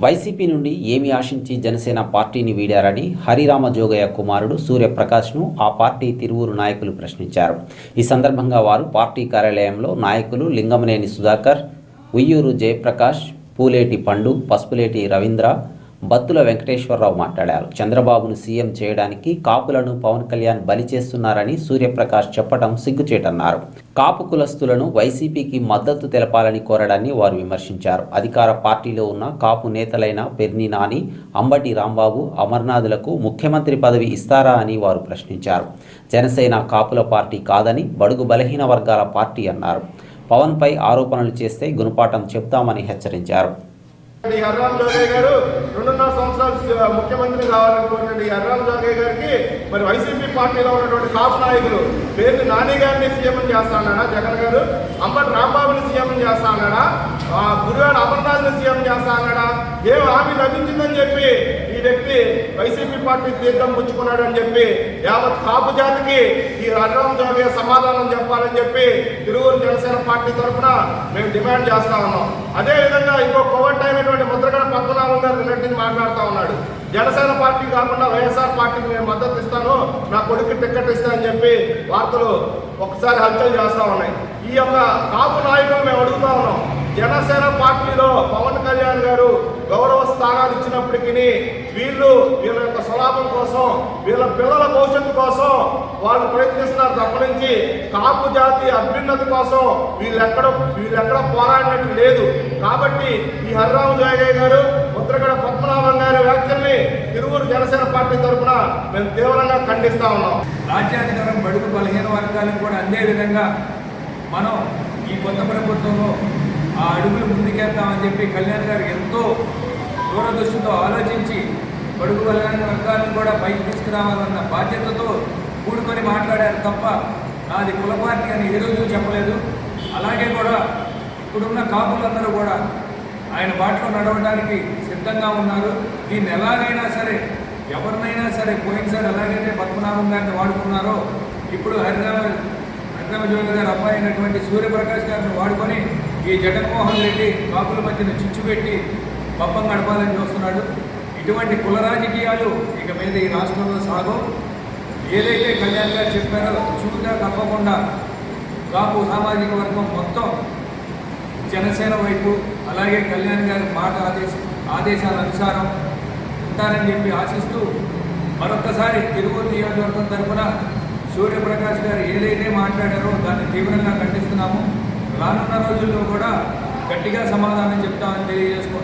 YCP నుండి ఏమి ఆశించి జనసేన పార్టీని వీడారని హరిరామ జోగయ్య కుమారుడు సూర్యప్రకాష్ను ఆ పార్టీ తిరువురు నాయకులు ప్రశ్నించారు. ఈ సందర్భంగా వారు పార్టీ కార్యాలయంలో నాయకులు లింగమనేని సుధాకర్ ఉయ్యూరు జయప్రకాష్ పూలేటి పండు పసుపులేటి రవీంద్ర బత్తుల వెంకటేశ్వరరావు మాట్లాడారు. చంద్రబాబును సీఎం చేయడానికి కాపులను పవన్ కళ్యాణ్ బలి చేస్తున్నారని సూర్యప్రకాష్ చెప్పడం సిగ్గుచేటన్నారు. కాపు కులస్తులను వైసీపీకి మద్దతు తెలపాలని కోరడాన్ని వారు విమర్శించారు. అధికార పార్టీలో ఉన్న కాపు నేతలైన పెర్ని నాని అంబటి రాంబాబు అమర్నాథులకు ముఖ్యమంత్రి పదవి ఇస్తారా అని వారు ప్రశ్నించారు. జనసేన కాపుల పార్టీ కాదని బడుగు బలహీన వర్గాల పార్టీ అన్నారు. పవన్పై ఆరోపణలు చేస్తే గుణపాఠం చెప్తామని హెచ్చరించారు. ఎర్రాం జోగయ్య గారు రెండున్నర సంవత్సరాలు ముఖ్యమంత్రి కావాలనుకున్నటువంటి ఈ అర్రామ్ జోగయ్య గారికి మరి వైసీపీ పార్టీలో ఉన్నటువంటి కాపు నాయకులు పేరు నాని గారిని సీఎం చేస్తా జగన్ గారు? అంబటి రాంబాబుని సీఎం చేస్తా అన్నాడా గురువాడ అమర్నాథ్ని సీఎం చేస్తా ఏం హామీ లభించిందని చెప్పి వ్యక్తి వైసీపీ పార్టీ తీర్థం పుచ్చుకున్నాడు అని చెప్పి యావత్ కాపు జాతికి ఈ అర్రామ్ జోగయ్య సమాధానం చెప్పాలని చెప్పి తిరువురు జనసేన పార్టీ తరఫున మేము డిమాండ్ చేస్తా ఉన్నాం. అదే విధంగా ఇంకో కోవట్ అయినటువంటి ముద్రగడ పద్మనాభం గారు నిన్నటి మాట్లాడుతూ ఉన్నాడు. జనసేన పార్టీ కాకుండా వైఎస్ఆర్ పార్టీకి నేను మద్దతు ఇస్తాను నా కొడుకు టిక్కెట్ ఇస్తానని చెప్పి వార్తలు ఒకసారి హల్చల్ చేస్తూ ఉన్నాయి. ఈ యొక్క కాపు నాయకులు మేము అడుగుతా ఉన్నాం. జనసేన పార్టీలో పవన్ కళ్యాణ్ గారు గౌరవ స్థానాలు ఇచ్చినప్పటికీ వీళ్ళు వీళ్ళ యొక్క స్వలాభం కోసం వీళ్ళ పిల్లల భవిష్యత్తు కోసం వాళ్ళు ప్రయత్నిస్తున్నారు తప్పనించి. కాపు జాతి అభ్యున్నతి కోసం వీళ్ళెక్కడ వీళ్ళెక్కడ పోరాడినట్టు లేదు. కాబట్టి ఈ హరిరాము జాగయ్య గారు ముద్రగడ పద్మనాభం గారి వ్యాఖ్యల్ని తిరువురు జనసేన పార్టీ తరఫున మేము తీవ్రంగా ఖండిస్తా ఉన్నాం. రాజ్యాధికారం బడుగు బలహీన వర్గాలకు కూడా అందే విధంగా మనం ఈ కొత్త ప్రభుత్వంలో ఆ అడుగులు ముందుకేద్దామని చెప్పి కళ్యాణ్ గారు ఎంతో దూరదృష్టితో ఆలోచించి బడుగు బలహీన వర్గాలను కూడా పైకి తీసుకురావాలన్న బాధ్యతతో కూడుకొని మాట్లాడారు తప్ప నాది కుల పార్టీ అని ఏ రోజు చెప్పలేదు. అలాగే కూడా ఇప్పుడున్న కాపులందరూ కూడా ఆయన బాటలో నడవడానికి సిద్ధంగా ఉన్నారు. దీన్ని ఎలాగైనా సరే ఎవరినైనా సరే పోయినసారి ఎలాగైతే పద్మనాభం గారిని వాడుకున్నారో ఇప్పుడు హరిరామ హరిరామ జోగి గారు అబ్బాయి అయినటువంటి సూర్యప్రకాష్ గారిని వాడుకొని ఈ జగన్మోహన్ రెడ్డి కాపుల మధ్యన చిచ్చు పెట్టి పబ్బం గడపాలని చూస్తున్నాడు. ఇటువంటి కుల రాజకీయాలు ఇక మీద ఈ రాష్ట్రంలో సాగు ఏదైతే కళ్యాణ్ గారు చెప్పారో చూడగా తప్పకుండా కాపు సామాజిక వర్గం మొత్తం జనసేన వైపు అలాగే కళ్యాణ్ గారి మాట ఆదేశ ఆదేశాల అనుసారం ఉంటారని చెప్పి ఆశిస్తూ మరొక్కసారి తెలుగు నియోజకవర్గం తరఫున సూర్యప్రకాష్ గారు ఏదైతే మాట్లాడారో దాన్ని తీవ్రంగా ఖండిస్తున్నాము. రానున్న రోజుల్లో కూడా గట్టిగా సమాధానం చెప్తామని తెలియజేసుకుంటాం